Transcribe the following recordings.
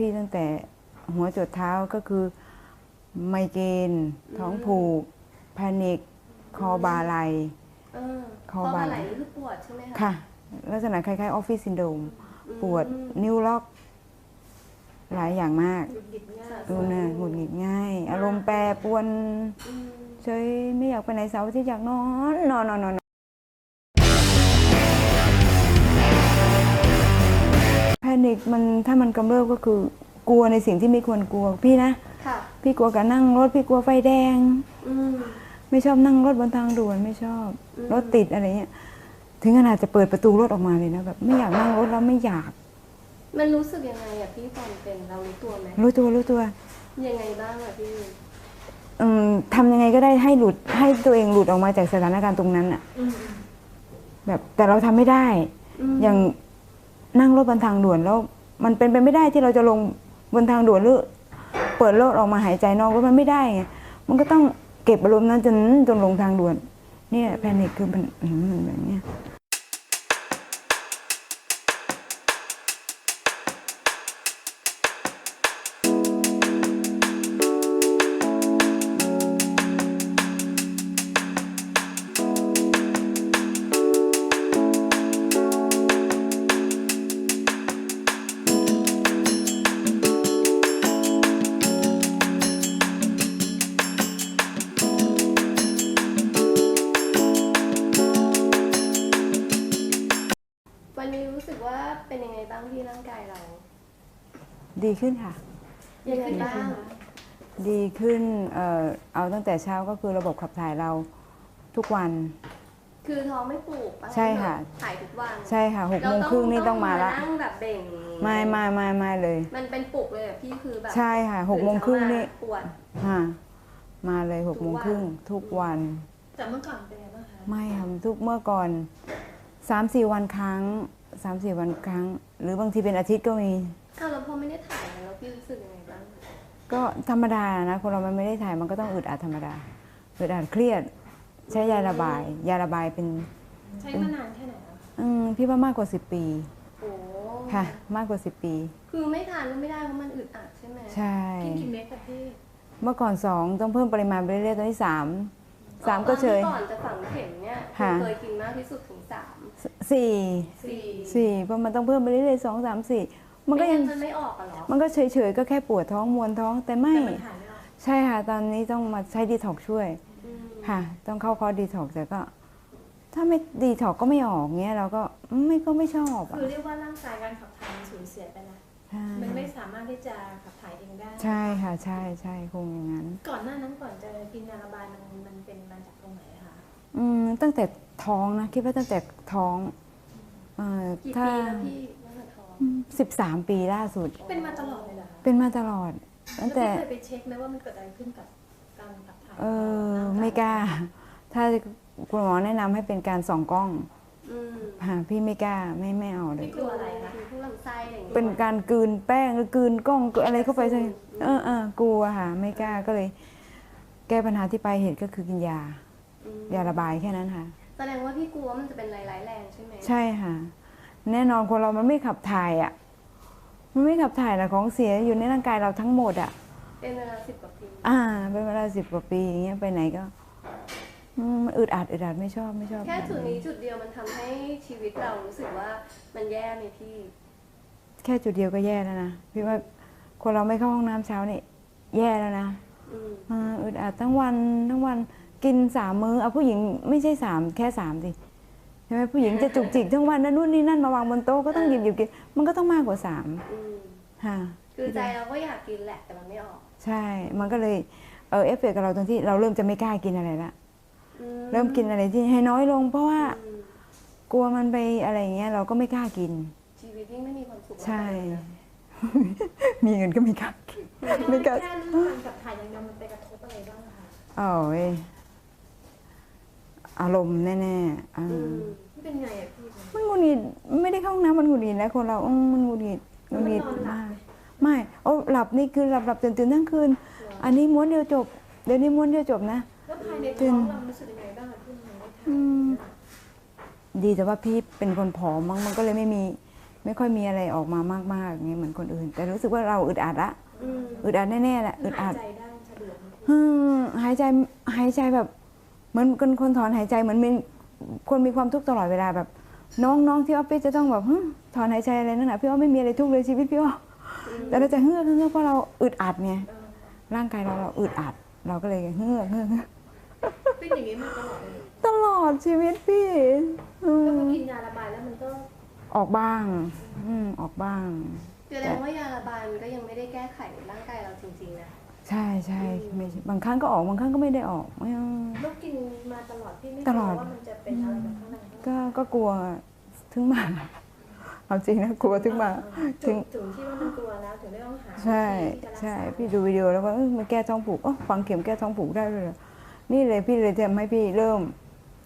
พี่ตั้งแต่หัวจดเท้าก็คือ ไมเกรนท้องผูกแพนิคคอบาไหลเออคอคอบ่าบ่าไหลนี่คือปวดใช่ไหมคะค่ะ ลักษณะคล้ายๆออฟฟิศซินโดรมอืมปวดนิ้วล็อก หลายอย่างมากหยุดหยิบง่ายดูนะหงุดหงิดง่าย อารมณ์แปรปรวนอืม เฉยไม่อยากไปไหนเสาร์อาที่อยากนอนนอนนอนนอน แพนิคมันถ้ามันกำเริบก็คือกลัวในสิ่งที่ไม่ควรกลัวพี่นะค่ะ พี่กลัวการนั่งรถพี่กลัวไฟแดง อืม ไม่ชอบนั่งรถบนทางด่วนไม่ชอบ อืม รถติดอะไรเงี้ยถึงขนาดจะเปิดประตูรถออกมาเลยนะแบบไม่อยากนั่งรถแล้วไม่อยากมันรู้สึกยังไงอะพี่ตอนเป็นเรารู้ตัวไหมรู้ตัวรู้ตัวยังไงบ้างอะพี่ อืมทำยังไงก็ได้ให้หลุดให้ตัวเองหลุดออกมาจากสถานการณ์ตรงนั้นอะอืมแบบแต่เราทำไม่ได้ มอย่าง นั่งรถบนทางด่วนแล้ว มันเป็นไปไม่ได้ที่เราจะลงบนทางด่วนหรือเปิดรถออกมาหายใจนอกรถมันไม่ได้ไงมันก็ต้องเก็บอารมณ์นั้นจนจนลงทางด่วน เนี่ยแพนิคคือมันอืมมันแบบเนี้ย เป็นยังไงบ้างที่ร่างกายเรา ดีขึ้นค่ะ ยังไงบ้าง ดีขึ้นเอ่อเอาตั้งแต่เช้าก็คือระบบขับถ่ายเราทุกวัน คือท้องไม่ปลูกปใช่ค่ะ ถ่ายทุกวันใช่ค่ะหกโมงครึ่งนี่ต้องมาละนั่งแบบเบ่งไม่ไม่ไม่ไม่เลย มันเป็นปลุกเลยอะพี่คือแบบใช่ค่ะหกโมงครึ่งนี่ปวดฮะมาเลยหกโมงครึ่งทุกวัน แต่เมื่อก่อนเป็นไงบ้างคะไม่ค่ะทุกเมื่อก่อนสามสี่วันครั้ง สามสี่วันครั้ง หรือบางทีเป็นอาทิตย์ก็มี อ้าวแล้วพอไม่ได้ถ่ายแล้วพี่รู้สึกยังไงบ้าง ก็ธรรมดานะคนเรามันไม่ได้ถ่ายมันก็ต้องอึดอัดธรรมดาอึดอัดเครียด ใช้ยาระบาย ยาระบายเป็นใช้มานานแค่ไหนแล้วคะอืมพี่ว่ามากกว่าสิบปีโอ้ค่ะ มากกว่าสิบปี คือไม่ทานก็ไม่ได้เพราะมันอึดอัดใช่ไหมใช่ กินกี่เม็ดคะพี่เมื่อก่อนสองต้องเพิ่มปริมาณไปเรื่อยๆตอนนี้สามสามก็เฉย ตอนที่ก่อนจะฝังเข็มเนี่ยค่ะ เคยกินมากที่สุดถึงสาม สี่สี่สี่เพราะมันต้องเพิ่มไปเรื่อยๆสองสามสี่มันก็ยังไงั้มันไม่ออกอะเหรอมันก็เฉยๆก็แค่ปวดท้องมวนท้องแต่ไม่ แต่มันถ่ายไม่ออกใช่ค่ะ ตอนนี้ต้องมาใช้ดีท็อกช่วยอืมค่ะ ต้องเข้าคอร์สดีท็อกแต่ก็ ถ้าไม่ดีท็อกก็ไม่ออกเงี้ยเราก็ไม่ก็ไม่ชอบอะคือเรียกว่าร่างกายการขับถ่ายมันสูญเสียไปแล้วใช่มันไม่สามารถที่จะขับถ่ายเองได้ ใช่ค่ะ ใช่ใช่คงอย่างนั้น ก่อนหน้านั้นก่อนจะกินยาระบายมันมันเป็นมาจากตรงไหนคะอืมตั้งแต่ ท้องนะคิดว่าตั้งแต่ท้องเอ่อกี่ถ้าปีแล้วพี่ตั้งแต่ท้องสิบสามปีล่าสุด เป็นมาตลอดเลยเหรอคะเป็นมาตลอด ตั้งแต่แล้วพี่เคยไปเช็คไหมว่ามันเกิดอะไรขึ้นกับการขับถ่ายเออไม่กล้า ถ้าคุณหมอแนะนำให้เป็นการส่องกล้องอืมค่ะพี่ไม่กล้าไม่ไม่เอาเลยพี่กลัวอะไรคะคือพวกลำไส้อะไรอย่างเงี้ยเป็นการกลืนแป้งหรือกลืนกล้องกลืนอะไรเข้าไปใช่เออเออกลัวค่ะ ไม่กล้าก็เลย แก้ปัญหาที่ปลายเหตุก็คือกินยา อืมยาระบายแค่นั้นค่ะ แสดงว่าพี่กลัวมันจะเป็นร้ายๆแรงใช่ไหมใช่ค่ะ แน่นอนคนเรามันไม่ขับถ่ายอะ มันไม่ขับถ่ายนะของเสียอยู่ในร่างกายเราทั้งหมดอะ เป็นเวลาสิบกว่าปีอ่า เป็นเวลาสิบกว่าปีอย่างเงี้ยไปไหนก็อืมมันอึดอัดอึดอัดไม่ชอบไม่ชอบแค่จุดนี้จุดเดียวมันทำให้ชีวิตเรารู้สึกว่ามันแย่ไหมพี่ แค่จุดเดียวก็แย่แล้วนะพี่ว่าคนเราไม่เข้าห้องน้ำเช้านี่แย่แล้วนะอืม อ่าอึดอัดทั้งวันทั้งวัน กินสามมื้อเอาผู้หญิงไม่ใช่สามแค่สามสิใช่ไหมผู้หญิงจะจุกจิกทั้งวันนั่นนู่นนี่นั่นมาวางบนโต๊ะก็ต้องหยิบหยิบกินมันก็ต้องมากกว่าสามอืมค่ะคือใจเราก็อยากกินแหละแต่มันไม่ออก ใช่ มันก็เลยเออเอฟเฟกต์กับเราตรงที่เราเริ่มจะไม่กล้ากินอะไรละอืเริ่มกินอะไรที่ให้น้อยลง เพราะว่าอืมกลัวมันไปอะไรอย่างเงี้ยเราก็ไม่กล้ากิน ชีวิตยิ่งไม่มีความสุขใช่มากเลยนะมีเงินก็ไม่กล้ากินไม่กล้าแค่เรื่องการขับถ่ายอย่างเดียวมันไปกระทบอะไรบ้างคะโอ้ย อารมณ์แน่ๆอ่าอืมมันเป็นไงอะพี่มันหงุดหงิดไม่ได้เข้าห้องน้ำมันหงุดหงิดแล้วคนเราอืมมันหงุดหงิดหงุดหงิดมันนอนหลับมากไหมไม่โอ้หลับนี่คือหลับหลับตื่นตื่นทั้งคืน อันนี้ม้วนเดียวจบ เดี๋ยวนี้ม้วนเดียวจบนะแล้วภายในท้องเรารู้สึกยังไงบ้างอะพี่มันไม่ถ่ายอืมดีแต่ว่าพี่เป็นคนผอมมั้งมันก็เลยไม่มี ไม่ค่อยมีอะไรออกมามากๆอย่างเงี้ยเหมือนคนอื่น แต่รู้สึกว่าเราอึดอัดละอืมอึดอัดแน่ๆแหละอึดหาอัยดใจได้สะดวกไหมอืมหายใจหายใจแบบ เหมือนคนคนถอนหายใจเหมือนมีคนมีความทุกข์ตลอดเวลาแบบ น้องน้องที่ออฟฟิศจะต้องแบบหึถอนหายใจอะไรนั่นแหะพี่อ้อไม่มีอะไรทุกข์เลยชีวิตพี่อ้อแต่เราจะเฮือกเฮือกเพราะเราอึดอัดไงเออร่างกายเราเราอึดอัด เราก็เลยเฮือกเฮือกเฮือกเป็นอย่างนี้มาตลอดเลยตลอดชีวิตพี่อืแล้วพอมกินยาระบายแล้วมันก็ออกบ้าง อืมออกบ้างแสดงว่ายาระบายมันก็ยังไม่ได้แก้ไขร่างกายเราจริงๆนะ ใช่ใช่ไม่ใช่บางครั้งก็ออกบางครั้งก็ไม่ได้ออกไม่เอาแล้วกินมาตลอดพี่ไม่ตกลลัอวดว่ามันจะเป็นอะไรกับข้างในบ้างก็ก็กลัวถึงมาเอาจริงนะกลัวถึงมาถึถึงงถึงที่ว่ามันกลัวแล้วถึงได้ต้องหาใช่วิธีที่จะรักษาใช่พี่ดูวิดีโอแล้วว่าเอ้ยมันแก้ท้องผูกอ๋อฝังเข็มแก้ท้องผูกได้เลยเหรอนี่เลยพี่เลยจะให้พี่เริ่ม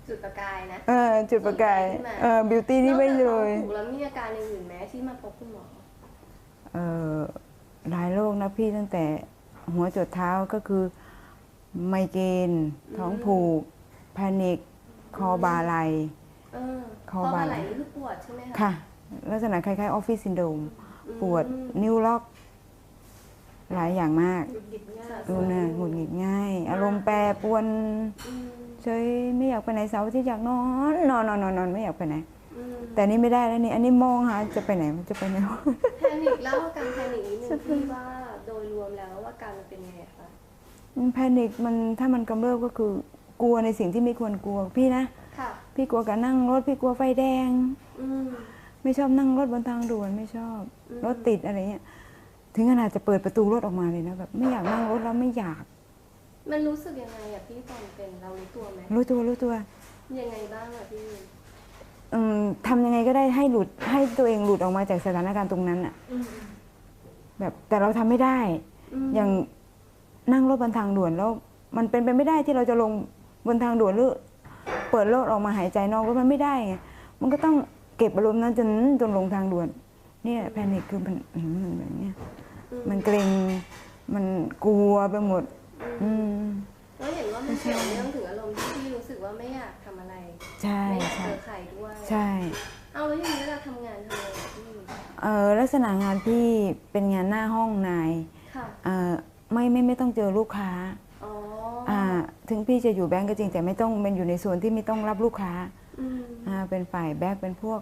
จุดประกายนะเออจุดประกายเออบิวตี้นี่ไม่เลยนอกจากท้องผูกแล้วมีอาการอย่างอื่นไหมที่มาพบคุณหมอเออหลายโรคนะพี่ตั้งแต่ หัวจดเท้าก็คือไมเกรนท้องผูกแพนิคคอบาไหลเออคอพอบ่ามาไหลนี่คือปวดใช่ไหมคะค่ะ ลักษณะคล้ายๆออฟฟิศซินโดรมอืมปวดนิ้วล็อก หลายอย่างมากหยุดหยิบง่ายดูนะหงุดหงิดง่าย อารมณ์แปรปรวนอืมเฉยไม่อยากไปไหนเสาร์อาที่อยากนอนนอนนอนนอนนอนไม่อยากไปไหนอืมแต่นี่ไม่ได้แล้วนี่ อันนี้มองหาจะไปไหนมันจะไปไหนแพนิคเล่าอาการแพนิคนิดนึงพี่ว่าโดยรวม แล้วอาการมันเป็นยังไงคะแพนิคมันถ้ามันกำเริบก็คือกลัวในสิ่งที่ไม่ควรกลัวพี่นะค่ะ พี่กลัวกับนั่งรถพี่กลัวไฟแดง อืม ไม่ชอบนั่งรถบนทางด่วนไม่ชอบอืม รถติดอะไรเงี้ยถึงขนาดจะเปิดประตูรถออกมาเลยนะแบบไม่อยากนั่งรถแล้วไม่อยากมันรู้สึกยังไงอะพี่ตอนเป็นเรารู้ตัวไหมรู้ตัวรู้ตัวยังไงบ้างอะพี่อืมทำยังไงก็ได้ให้หลุดให้ตัวเองหลุดออกมาจากสถานการณ์ตรงนั้นอะอืมแบบแต่เราทำไม่ได้ม อย่างนั่งรถบนทางด่วนแล้ว มันเป็นไปไม่ได้ที่เราจะลงบนทางด่วนหรือเปิดรถออกมาหายใจนอกรถมันไม่ได้ไงมันก็ต้องเก็บอารมณ์นั้นจนจนลงทางด่วนเนี่ยแพนิคคือมันอืมมันแบบเนี้ยอืมันเกรงมันกลัวไปหมด อืมแล้วเห็นว่ามันเกี่ยวเนื่องถึงอารมณ์ที่พี่รู้สึกว่าไม่อยากทำอะไรใช่ไม่อยากใช่เจอใครด้วย ใช่ เอาแล้วอย่างนี้เวลาทำงานทำอะไรอะพี่เออลักษณะงานพี่เป็นงานหน้าห้องนายค่ะเออ ไม่ไม่ไม่ต้องเจอลูกค้าอ๋ออ่าถึงพี่จะอยู่แบงก์ก็จริงแต่ไม่ต้องเป็นอยู่ในส่วนที่ไม่ต้องรับลูกค้าอืมอ่าเป็นฝ่ายแบกเป็นพวก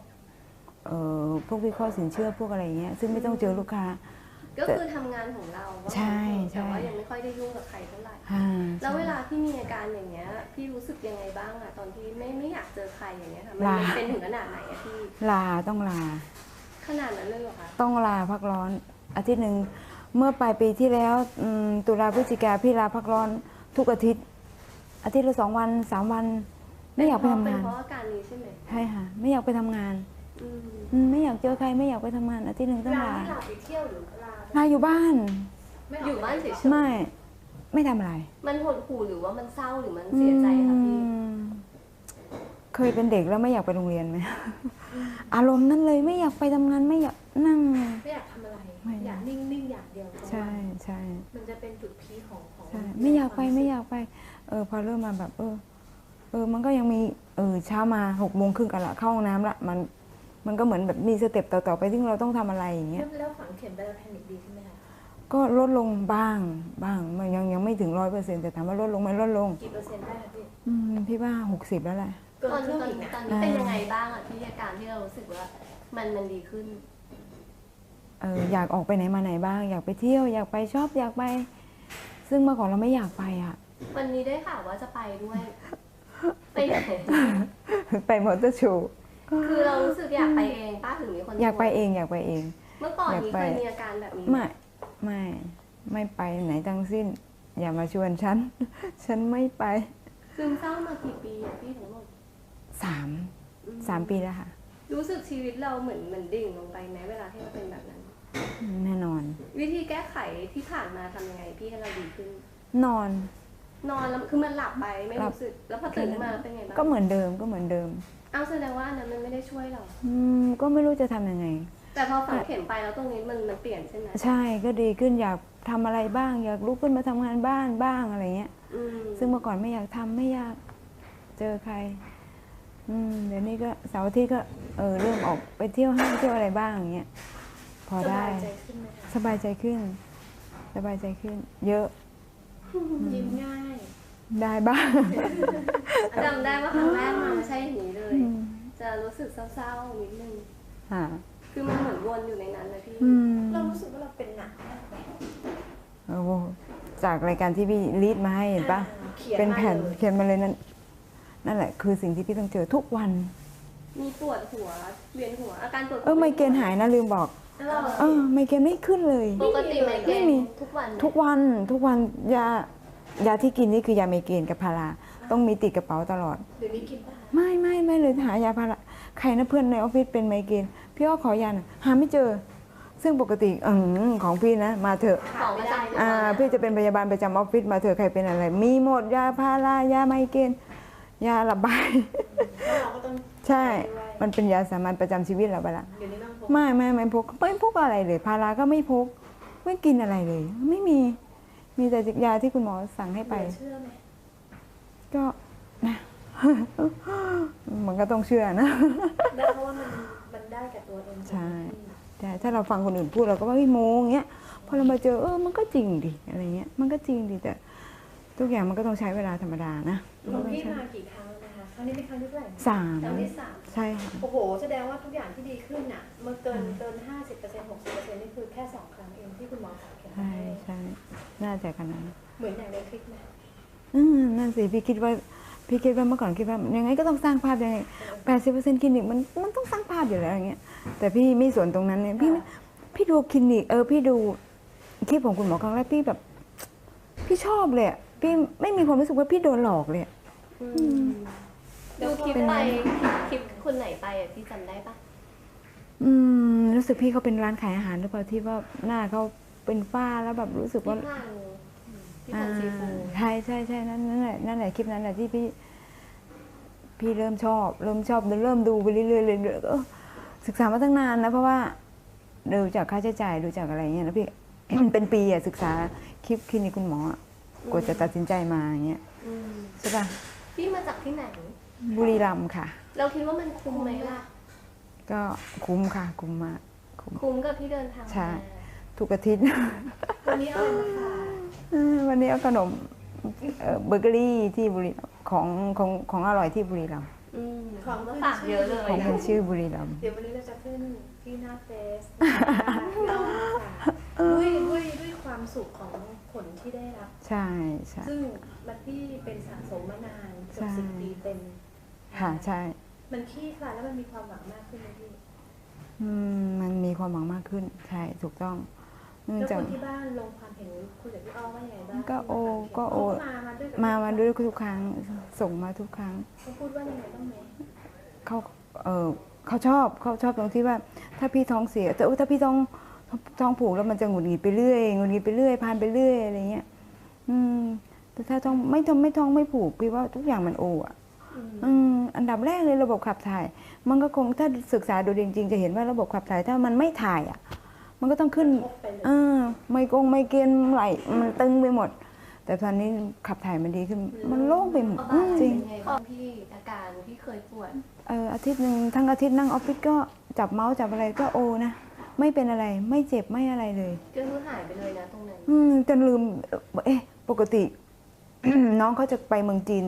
เอ่อพวกวิเคราะห์สินเชื่อพวกอะไรเงี้ยซึ่งไม่ต้องเจอลูกค้า ก็คือทำงานของเราว่าใช่แต่ว่าใช่ยังไม่ค่อยได้ยุ่งกับใครเท่าไหร่อ่าแล้วเวลาที่มีอาการอย่างเงี้ยพี่รู้สึกยังไงบ้างอะตอนที่ไม่ไม่อยากเจอใครอย่างเงี้ยค่ะมันมันเป็นถึงขนาดไหนอะพี่ลาต้องลา ขนาดนั้นเลยเหรอคะต้องลาพักร้อนอาทิตย์หนึ่ง เมื่อปลายปีที่แล้วอืมตุลาพฤศจิกาพี่ลาพักร้อนทุกอาทิตย์ อาทิตย์ละสองวันสามวันไม่อยากไปทำเป็นงานเพราะอาการนี้ใช่ไหมใช่ค่ะ ไม่อยากไปทำงานอืมอืมไม่อยากเจอใครไม่อยากไปทำงานอาทิตย์หนึ่งต้องลาลาที่ลาไปเที่ยวหรือลาลาอยู่บ้านไม่อยู่บ้านเฉยไม่ ไม่ทำอะไรๆมันหดหู่หรือว่ามันเศร้าหรือมันเสียใจคะพี่อืม เคยเป็นเด็กแล้วไม่อยากไปโรงเรียนไหมอารมณ์นั้นเลยไม่อยากไปทำงานไม่อยากนั่ง ไม่อยากทำอะไรไม่อยากนิ่งๆอย่างเดียวทั้งวันใช่ใช่มันจะเป็นจุดพีคของของใช่ไม่อยากไปไม่อยากไป เออ พอเริ่มมาแบบ เออ เออ มันก็ยังมี เออเช้ามาหกโมงครึ่งกันละเข้าห้องน้ำละมัน มันก็เหมือนแบบมีสเต็ปต่อๆไปที่เราต้องทำอะไรอย่างเงี้ยแล้วฝังเข็มไปแล้วแพนิคดีขึ้นไหมคะก็ลดลงบ้างบ้างมันยังยังไม่ถึงร้อยเปอร์เซ็นต์แต่ถามว่าลดลงไหมลดลงกี่เปอร์เซ็นต์ได้คะพี่อืมพี่ว่าหกสิบแล้วแหละ เกิตอนนครึ่งตอนอีกนะตอนนี้เป็นยังไงบ้างอะพี่อาการที่เรารู้สึกว่ามันมันดีขึ้น เอออยากออกไปไหนมาไหนบ้าง อยากไปเที่ยวอยากไปชอบอยากไป ซึ่งเมื่อก่อนเราไม่อยากไปอะ วันนี้ได้ข่าวว่าจะไปด้วย ไปไหน ไปมอเตอร์โชว์คือเรารู้สึกอยากไปเองป้าถึงมีคนชวนอยากไปเองอยากไปเอง เมื่อก่อนอยากนี้ไปเคยมีอาการแบบนี้ไม่ไม่ไม่ไปไหนทั้งสิ้น อย่ามาชวนฉัน ฉันไม่ไปซึมเศร้ามากี่ปีอะพี่ทั้งหมด สามอืสามปีแล้วค่ะ รู้สึกชีวิตเราเหมือนเหมือนดิ่งลงไปไหมเวลาที่เราเป็นแบบนั้น แน่นอน วิธีแก้ไขที่ผ่านมาทำยังไงพี่ให้เราดีขึ้น นอน นอนแล้วคือมันหลับไปไม่หลับรู้สึก แล้วพอตื่นขึ้นมาแล้วเป็นไงบ้างก็เหมือนเดิมก็เหมือนเดิม เอาแสดงว่าอันนั้นมันไม่ได้ช่วยเรา อืมก็ไม่รู้จะทำยังไง แต่พอฝังเข็มไปแล้วตรงนี้มันมันเปลี่ยนใช่ไหมใช่ก็ดีขึ้นอยากทำอะไรบ้าง อยากลุกขึ้นมาทำงานบ้านบ้างอะไรเงี้ย อืมซึ่งเมื่อก่อนไม่อยากทำไม่อยาก เจอใคร อืมเดี๋ยวนี้ก็เสาร์อาทิตย์ก็เออเริ่มออกไปเที่ยวห้างเที่ยวอะไรบ้างอย่างเงี้ยพอสได้บายใจขึ้นไหมคะสบายใจขึ้น สบายใจขึ้น เยอะ ยิ้มง่ายได้บ้าง จำได้ว่าครั้งแรกมาไม่ใช่อย่างนี้เลยอืมจะรู้สึกเศร้าๆนิดนึงค่ะคือมันเหมือนวนอยู่ในนั้นนะพี่อืมเรารู้สึกว่าเราเป็นหนักมากไหมโอ้โหจากรายการที่พี่รีดมาให้เห็นปะอ่าเขียนเป็นมาแผ่นเลยเขียนมาเลยนั่น นั่นแหละ คือสิ่งที่พี่ต้องเจอทุกวัน มีปวดหัวเวียนหัวอาการปวดหัวเออไมเกรนหายนะลืมบอกเออเออไมเกรนไม่ขึ้นเลย ปกติไมเกรไม่นมีทุกวันไหมทุกวันทุกวันยายาที่กินนี่คือยาไมเกรนกับพาราต้องมีติดกระเป๋าตลอด เดี๋ยวนี้กินได้ไม่ไม่ไม่เลยหายาพาราใครนะเพื่อนในออฟฟิศเป็นไมเกรนพี่อ้อขอยาหน่อยหาไม่เจอ ซึ่งปกติออของพี่นะ มาเถอะ ของประจำตัวอ่าพี่จะเป็นพยาบาลประจำออฟฟิศมาเถอะใครเป็นอะไร มีหมดยาพารายาไมเกรน ยาระบายแล้วเราก็ต้องใช่ด้วยมันเป็นยาสามัญประจำชีวิตเราไปละ เดี๋ยวนี้ต้องพกไม่ไม่ไม่พกไม่พกอะไรเลยพาราก็ไม่พก ไม่กินอะไรเลย ไม่มี มีแต่ยาที่คุณหมอสั่งให้ไป เหลือเชื่อไหมก็นะ มันก็ต้องเชื่อนะ ได้เพราะว่ามันมันได้กับตัวเองใช่ แต่ถ้าเราฟังคนอื่นพูดเราก็ว่าไม่โมงเงี้ยพอเรามาเจอเออมันก็จริงดิอะไรเงี้ยมันก็จริงดิแต่ ทุกอย่างมันก็ต้องใช้เวลาธรรมดานะหลวงพี่มากี่ครั้งแล้วนะคะครั้งนี้เป็นครั้งที่เท่าไหร่นะสามครั้งที่สามใช่ค่ะโอ้โห แสดงว่าทุกอย่างที่ดีขึ้นอะเมื่อเกินเกินห้าสิบเปอร์เซ็นต์หกสิบเปอร์เซ็นต์นี่คือแค่สองครั้งเองที่คุณหมอสั่งเขียนใช่ให้ใช่น่าจะขนาดนั้นเหมือนอย่างในคลิปนะอืมนั่นสิพี่คิดว่าพี่คิดว่าเมื่อก่อนคิดว่ายังไงก็ต้องสร้างภาพยังไงแปดสิบเปอร์เซ็นต์คลินิกมันมันต้องสร้างภาพอยู่แล้วอย่างเงี้ยแต่พี่ไม่สนตรงนั้นเนี่ยพี่ไม่พี่ดูคลินิกเออพี่ดูคลิปของคุณหมอครั้งแรกพี่แบบ พี่ชอบเลยอะ พี่ไม่มีความรู้สึกว่าพี่โดนหลอกเลยอะอืมดูคลิปไปคลิปคนไหนไปอะพี่จำได้ปะอืมรู้สึกพี่เขาเป็นร้านขายอาหารหรือเปล่าที่ว่าหน้าเขาเป็นฝ้าแล้วแบบรู้สึกพี่ว่าพังพี่อ่าพังซีฟูใช่ใช่ใช่นั่นนั่นแหละนั่นแหละคลิปนั้นแหละที่พี่ พี่เริ่มชอบ เริ่มชอบเริ่มดูไปเรื่อยๆเรื่อยๆก็เออศึกษามาตั้งนานนะเพราะว่าดูจากค่าใช้จ่ายดูจากอะไรเงี้ยแล้วพี่ เป็นปีอะศึกษาคลิปคลินิกคุณหมออะ กว่าจะตัดสินใจมาอย่างเงี้ยอืมใช่ป่ะพี่มาจากที่ไหน บุรีรัมย์ค่ะ เราคิดว่ามันคุ้มไหมล่ะ ก็คุ้มค่ะ คุ้มมากคุ้มคุ้มกับที่เดินทางใช่มาทุกอาทิตย์วันนี้เอาอะไรมาฝากเออวันนี้เอาขนมเอ่อเบเกอรี่ที่บุรีของของของอร่อยที่บุรีรัมย์อืม ของก็ฝากเยอะเลยของเป็นชื่อบุรีรัมย์เดี๋ยววันนี้เราจะขึ้นที่หน้าเฟซนะคะเราด้วยด้วยด้วยความสุขของผลที่ได้รับ ใช่ใช่ซึ่งมันที่เป็นสะสมมานานเกือบใช่สิบปีเต็มค่ะใช่ มันขี้คลายแล้วมันมีความหวังมากขึ้นไหมพี่อืมมันมีความหวังมากขึ้น ใช่ ถูกต้องเนื่อง แล้วจากคนที่บ้านลงความเห็นคุยกับพี่อ้อว่ายังไงบ้างก็โอก็โอเขามามาด้วยกับมามาด้วยทุกครั้งส่งมาทุกครั้งเขาพูดว่ายังไงบ้างไหมเขาเออเขาชอบเขาชอบตรงที่ว่า ถ้าพี่ท้องเสียแต่อุ๊ยถ้าพี่ท้องท้องผูกแล้วมันจะหงุดหงิดไปเรื่อยหงุดหงิดไปเรื่อยพานไปเรื่อยอะไรเงี้ย อืม แต่ถ้าท้องไม่ท้องไม่ท้องไม่ผูกพี่ว่าทุกอย่างมันโออะอืมอันดับแรกเลยระบบขับถ่าย มันก็คงถ้าศึกษาดูจริงๆ จะเห็นว่าระบบขับถ่ายถ้ามันไม่ถ่ายอะ มันก็ต้องขึ้นพบไปเลยเออไม่กงไม่เกณฑ์ไหลมันตึงไปหมด แต่ตอนนี้ขับถ่ายมันดีขึ้น มันโล่งไปหมดเอาอืบ้างมจเป็รินงไงบ้างพี่อาการที่เคยปวดเอออาทิตย์หนึ่งทั้งอาทิตย์นั่งออฟฟิศก็จับเมาส์จับอะไรก็โอนะไม่เป็นอะไรไม่เจ็บไม่อะไรเลยก็คือหายไปเลยนะตรงนั้นอืมจนลืมเอ๊ะปกติ น้องเขาจะไปเมืองจีน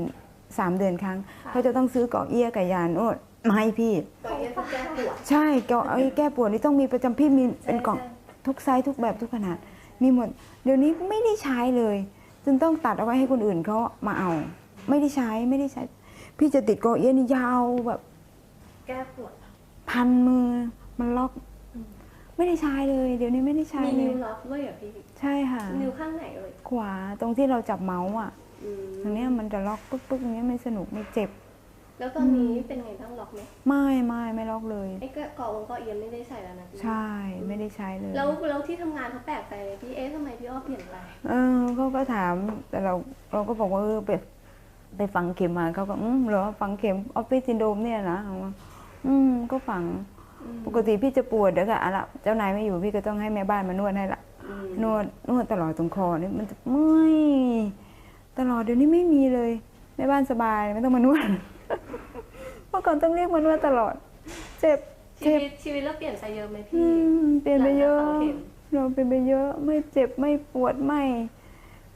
สามเดือนครั้งค่ะเขาจะต้องซื้อเกาะเอี้ยกับยานโอ้มาให้พี่ ตอนนี้เขาแก้ปวดใช่เกาะไอ้แก้ปวดนี่ต้องมีประจำพี่มีเป็นกล่องใช่ทุกไซส์ทุกแบบทุกขนาด มีหมด เดี๋ยวนี้ไม่ได้ใช้เลยจนต้องตัดเอาไว้ให้คนอื่นเขามาเอา ไม่ได้ใช้ไม่ได้ใช้ พี่จะติดเกาะเอี้ยนี่ยาวแบบแก้ปวดพันมือมันล็อก ไม่ได้ใช้เลย เดี๋ยวนี้ไม่ได้ใช้มีเลนิ้ยวล็อกด้วยเหรอพี่ใช่ค่ะ นิ้วข้างไหนเอ่ยขวาตรงที่เราจับเมาส์อะอืม ตรงเนี้ยมันจะล็อกปึ๊กปึ๊กอย่างเงี้ยไม่สนุกไม่เจ็บ แล้วตอนนี้เป็นไงบ้างล็อกไหมไม่ไม่ไม่ล็อกเลยไอ้ก็เกาะวงเกาะเอียมไม่ได้ใส่แล้วนะพี่ใช่ไม่ได้ใช้เลย แล้วแล้วที่ทำงานเขาแปลกใจไหมพี่เอ๊ะทำไมพี่อ้อเปลี่ยนไปเออเขาก็ถามแต่เราเราก็บอกว่าเออไปไปฟังเข็มมาเขาก็อืมเหรอฟังเข็มออฟฟิศซินโดรมเนี่ยนะเอามาอืมก็ฟังอืมปกติพี่จะปวดเดี๋ยวก็อะละเจ้านายไม่อยู่พี่ก็ต้องให้แม่บ้านมานวดให้ละอืมนวดนวดตลอดตรงคอนี่มันจะเมื่อยตลอดเดี๋ยวนี้ไม่มีเลยแม่บ้านสบายไม่ต้องมานวด เมื่อก่อนต้องเรียกมันว่าตลอด เจ็บชีเจ็บวิตชีวิตเราเปลี่ยนไปเยอะไหมอืพี่มเปลี่ยนไปเยอะ หลังจากฝังเข็มเราเปลี่ยนไปเยอะไม่เจ็บไม่ปวดไม่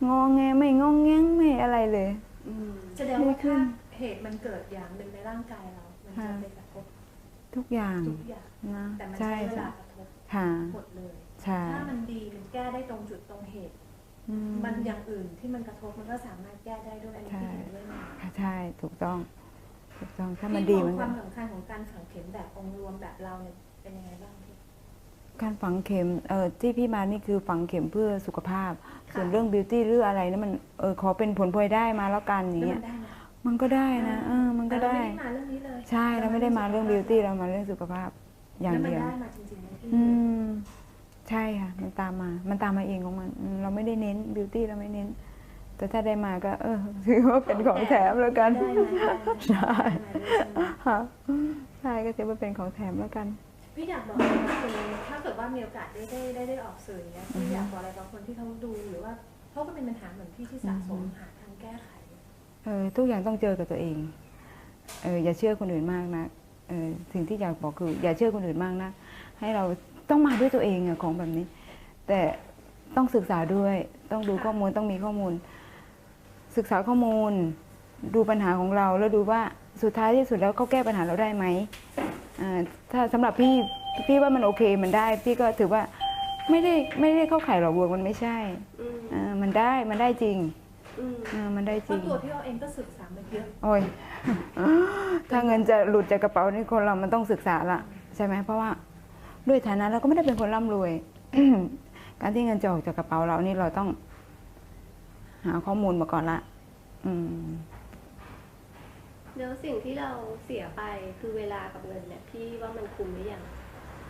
งอแงไม่งองแงงไม่อะไรเลย อืมแสดงว่าถ้าเหตุมันเกิดอย่างหนึ่งในร่างกายเรา มันจะค่ะไปกระทบทุกอย่างทุกอย่าง นะแต่มันใช่ใช้เวใช่ลากระทบค่ะหมดเลย ใช่ถ้ามันดีมันแก้ได้ตรงจุดตรงเหตุ อืมมันอย่างอื่นที่มันกระทบมันก็สามารถแก้ได้ด้วยอันนี้ใช่พี่เห็นด้วยไหม ค่ะใช่ถูกต้อง ถูกต้องถ้ามันดีพี่มันมองคก็วามสำคัญของการฝังเข็มแบบองค์รวมแบบเราเนี่ยเป็นยังไงบ้างพี่การฝังเข็มเอ่อที่พี่มานี่คือฝังเข็มเพื่อสุขภาพ ส่วนเรื่องบิวตี้หรืออะไรนะมันเออขอเป็นผลพลอยได้มาแล้วกันอย่างแล้วเงี้มัยนได้ไหมมันก็ได้นะเออมันก็ได้แต่เราไม่ได้มาเรื่องนี้เลยใช่เราไม่ได้มาเรื่องบิวตี้เรามาเรื่องสุขภาพ อย่างแล้วมันเดียวได้มาจริงๆไหมพี่อืมใช่ค่ะ มันตามมา มันตามมาเองของมันอืมเราไม่ได้เน้นบิวตี้เราไม่เน้น แต่ถ้าได้มาก็เออถือว่าเป็นของแถมแล้วกันได้ไหมได้ไหมใช่ได้ไหมได้ไหมค่ะใช่ก็ถือว่าเป็นของแถมแล้วกัน พี่อยากบอกอะไรกับคนถ้าเกิดว่ามีโอกาสได้ได้ได้ได้ออกสื่ออย่างเงี้ยพี่อยากบอกอะไรกับคนที่เขาดูหรือว่าเขาก็เป็นปัญหาเหมือนพี่ที่สะสมหาทางแก้ไขเออทุกอย่างต้องเจอกับตัวเองเอออย่าเชื่อคนอื่นมากนะเออสิ่งที่อยากบอกคือ อย่าเชื่อคนอื่นมากนะให้เราต้องมาด้วยตัวเองอะของแบบนี้ แต่ต้องศึกษาด้วยต้องดูค่ะข้อมูลต้องมีข้อมูล ศึกษาข้อมูล ดูปัญหาของเราแล้วดูว่าสุดท้ายที่สุดแล้วเขาแก้ปัญหาเราได้ไหมอ่าถ้าสำหรับพี่พี่ว่ามันโอเคมันได้ พี่ก็ถือว่าไม่ได้ไม่ได้เข้าข่ายหลอกลวงมันไม่ใช่อืมอ่ามันได้มันได้จริงอืมอ่ามันได้เพจริราะงตัวพี่เอาเองก็ศึกษามาเยอะโอ้ยถ้าเงินจะหลุดจากกระเป๋านี่คนเรามันต้องศึกษาละใช่ไหมเพราะว่าด้วยฐานะเราก็ไม่ได้เป็นคนร่ำรวย การที่เงินจะออกจากกระเป๋าเรานี่เราต้อง หาข้อมูลมาก่อนละ อืม แล้วสิ่งที่เราเสียไปคือเวลากับเงินเนี่ยพี่ว่ามันคุ้มหรือยัง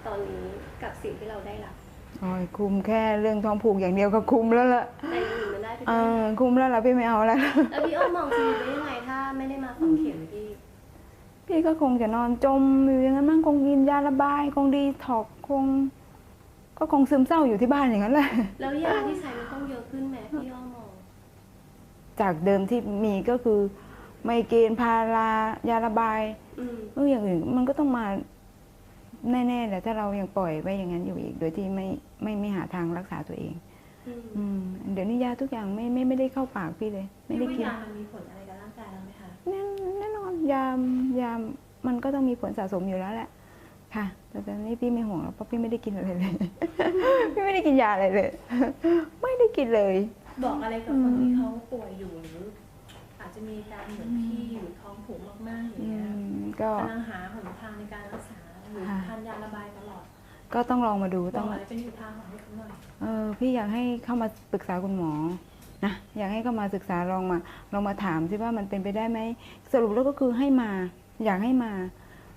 ตอนนี้กับสิ่งที่เราได้รับโอ้ยคุ้มแค่เรื่องท้องผูกอย่างเดียวก็คุ้มแล้วล่ะแต่อย่างอื่นมันได้พี่เออ้ออคุ้มแล้วล่ะพี่ไม่เอาแล้วแล้วพี่อ้อมมองชีวิตไว้ยังไงถ้าไม่ได้มาฝังเข็มพี่พี่ก็คงจะนอนจมอยู่อย่างนั้นมั่งคงกินยาระบาย คงดีถอกคง ก็คงซึมเศร้าอยู่ที่บ้านอย่างนั้นแหละแล้วยาที่ใช้มันต้องเยอะขึ้นไหมพี่อ้อมมอง จากเดิมที่มีก็คือไมเกรนพารายาระบายอืมเอออย่างอื่นมันก็ต้องมาแน่ๆแหละถ้าเรายังปล่อยไว้อย่างนั้นอยู่อีก โดยที่ไม่ไม่ไม่หาทางรักษาตัวเอง อืมอืมเดี๋ยวนี้ยาทุกอย่างไม่ไม่ไม่ได้เข้าปากพี่เลย ไม่พี่ได้ว่ากินยามันมีผลอะไรกับร่างกายเราไหมคะ แน่แน่นอนยามยามมันก็ต้องมีผลสะสมอยู่แล้วแหละ ค่ะ แต่ตอนนี้พี่ไม่ห่วงแล้วเพราะพี่ไม่ได้กินอะไรเลย พี่ไม่ได้กินยาอะไรเลย ไม่ได้กินเลย บอกอะไรกับคนที่เขาป่วยอยู่หรือ อาจจะมีการเหมือนพี่หรือท้องผูกมากๆอย่างอืเงี้ยมก็กำลังหาหนทางในการรักษาหรือค่ะทานยาระบายตลอด ก็ต้องลองมาดูบต้ออกงอะไรเป็นอุทาหรณ์ให้เขาหน่อยเออพี่อยากให้เข้ามาปรึกษาคุณหมอนะอยากให้เข้ามาศึกษาลองมาลองมาถามสิว่ามันเป็นไปได้ไหมสรุปแล้วก็คือให้มา อยากให้มา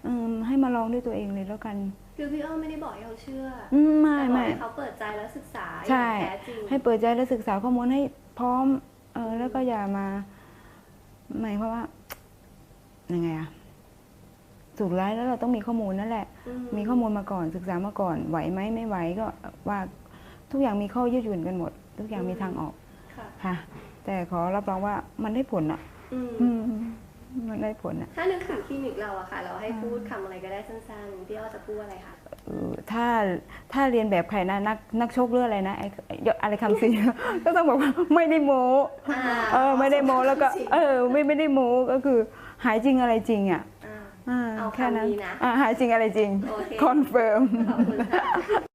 เอมให้มาลองด้วยตัวเองเลยแล้วกัน คือพี่อ้อมไม่ได้บอกให้เขาเชื่ออืมไม่แต่บอกไม่ ให้เขาเปิดใจแล้วศึกษาอย่าใช่งแท้จริงให้เปิดใจและศึกษาข้อมูลให้พร้อม เออ แล้วก็อย่ามาหมายความว่า ยังไงอะสุดท้ายแล้วเราต้องมีข้อมูลนั่นแหละ อืมีข้อมูลมาก่อนศึกษามาก่อนไหวไหมไม่ไหวก็ว่าทุกอย่างมีข้อยืดหยุ่นกันหมด ทุกอย่างมีทางออกค่ะ ค่ะ แต่ขอรับรองว่ามันได้ผลอะอืม อืม มันได้ผลอะถ้านึกถึงคลินิกเราอะค่ะ เราให้พูดคำอะไรก็ได้สั้นๆพี่อ้อจะพูดอะไรคะเออถ้าถ้าเรียนแบบใครนะนักนักชกเรื่องอะไรนะไอ้อะไรคำสีก็ต้องบอกว่าไม่ได้โม้อ่าเออไม่ได้โม้แล้วก็ เออ ไม่ไม่ได้โม้ก็คือ หายจริงอะไรจริงอะอ่าอ่าเอาแค่นั้นคำนี้นะอ่าหายจริงอะไรจริงโอเคคอนเฟิร์มขอบคุณค่ะ